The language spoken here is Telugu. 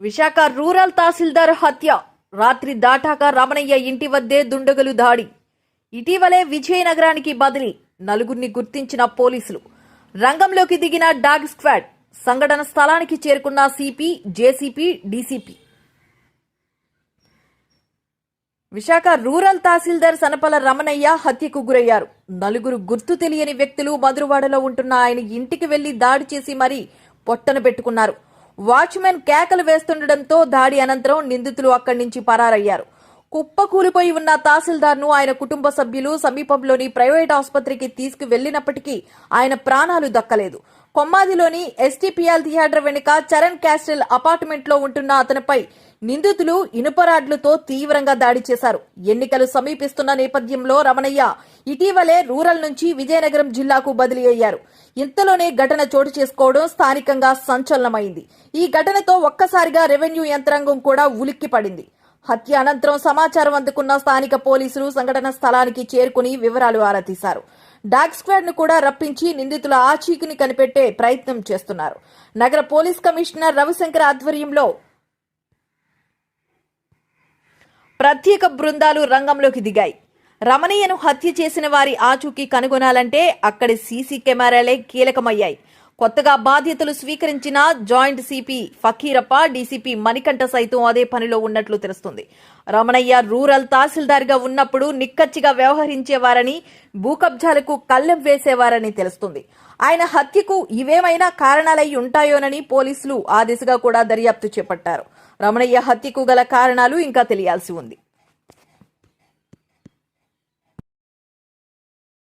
విశాఖ రూరల్ తహసీల్దార్ హత్య. రాత్రి దాటాక రమణయ్య ఇంటి వద్దే దుండగులు దాడి. ఇటీవలే విజయనగరానికి బదిలీ నలుగురిని గుర్తించిన పోలీసులు. రంగంలోకి దిగిన డాగ్ స్క్వాడ్ సంఘటన స్థలానికి చేరుకున్న CP JCP DCP. Visakha rural తహసీల్దార్ సనపల రమణయ్య హత్యకు గురయ్యారు. నలుగురు గుర్తు తెలియని వ్యక్తులు మధురవాడలో ఉంటున్న ఆయన ఇంటికి వెళ్ళి దాడి చేసి మరీ పొట్టన పెట్టుకున్నారు. వాచ్మెన్ కేకలు వేస్తుండటంతో దాడి అనంతరం నిందితులు అక్కడి నుంచి పరారయ్యారు. కుప్ప కూలిపోయి ఉన్న తహసీల్దార్ను ఆయన కుటుంబ సభ్యులు సమీపంలోని ప్రైవేట్ ఆసుపత్రికి తీసుకువెళ్ళినప్పటికీ ఆయన ప్రాణాలు దక్కలేదు. కొమ్మాదిలోని ఎస్టీపీఎల్ థియేటర్ వెనుక చరణ్ క్యాస్టిల్ అపార్ట్మెంట్లో ఉంటున్న అతనిపై నిందితులు ఇనుపరాడ్లతో తీవ్రంగా దాడి చేశారు. ఎన్నికలు సమీపిస్తున్న నేపథ్యంలో రమణయ్య ఇటీవలే రూరల్ నుంచి విజయనగరం జిల్లాకు బదిలీ అయ్యారు. ఇంతలోనే ఘటన చోటు చేసుకోవడం స్థానికంగా సంచలనమైంది. ఈ ఘటనతో ఒక్కసారిగా రెవెన్యూ యంత్రాంగం కూడా ఉలిక్కి పడింది. హత్య అనంతరం సమాచారం అందుకున్న స్థానిక పోలీసులు సంఘటన స్థలానికి చేరుకుని వివరాలు ఆరా తీశారు. డాగ్ స్క్వాడ్ను కూడా రప్పించి నిందితుల ఆచీకిని కనిపెట్టే ప్రయత్నం చేస్తున్నారు. నగర పోలీస్ కమిషనర్ రవిశంకర్ ఆధ్వర్యంలో ప్రత్యేక బృందాలు రంగంలోకి దిగాయి. రమణీయను హత్య చేసిన వారి ఆచూకీ కనుగొనాలంటే అక్కడి సీసీ కెమెరాలే కీలకమయ్యాయి. కొత్తగా బాధ్యతలు స్వీకరించిన joint CP Fakirappa DCP Manikantha సైతం అదే పనిలో ఉన్నట్లు తెలుస్తుంది. రమణయ్య రూరల్ తహసీల్దార్గా ఉన్నప్పుడు నిక్కచ్చిగా వ్యవహరించేవారని భూకబ్జాలకు కళ్ళెం వేసేవారని తెలుస్తుంది. ఆయన హత్యకు ఇవేమైనా కారణాలై ఉంటాయోనని పోలీసులు ఆ దిశగా కూడా దర్యాప్తు చేపట్టారు. రమణయ్య హత్యకు గల కారణాలు ఇంకా తెలియాల్సి ఉంది.